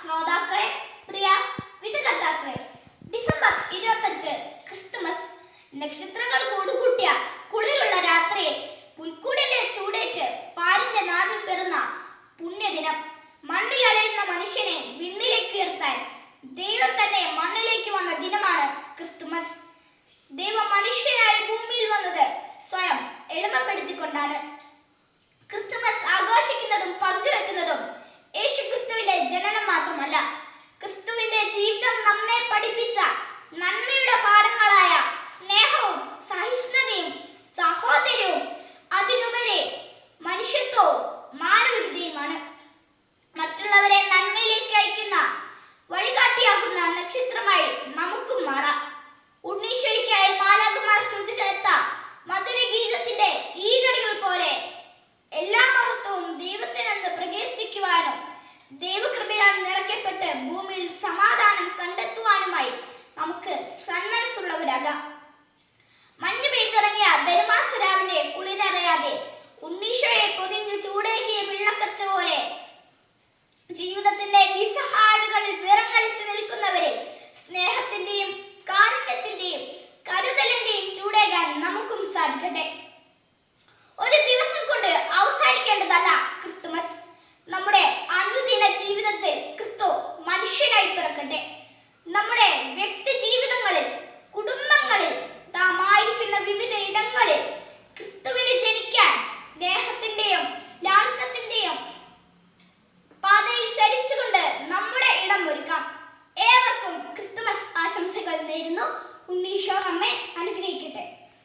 ശ്രോതാക്കളെ പ്രിയ വിധകർത്താക്കളെ ഡിസംബർ ഇരുപത്തഞ്ച് ക്രിസ്തുമസ്. നക്ഷത്രങ്ങൾ കൂടുകൂട്ടിയ കുളിരുള്ള രാത്രിയിൽ പുൽക്കൂടിന്റെ ചൂടേറ്റ് പാരിന്റെ നാവിൽ പെറുന്ന പുണ്യദിനം. മണ്ണിലളയിൽ രാജ അവസരം ഒരുക്കാം ഏവർക്കും ക്രിസ്തുമസ് ആശംസകൾ നേരുന്നു. ഉണ്ണീശോ നമ്മെ അനുഗ്രഹിക്കും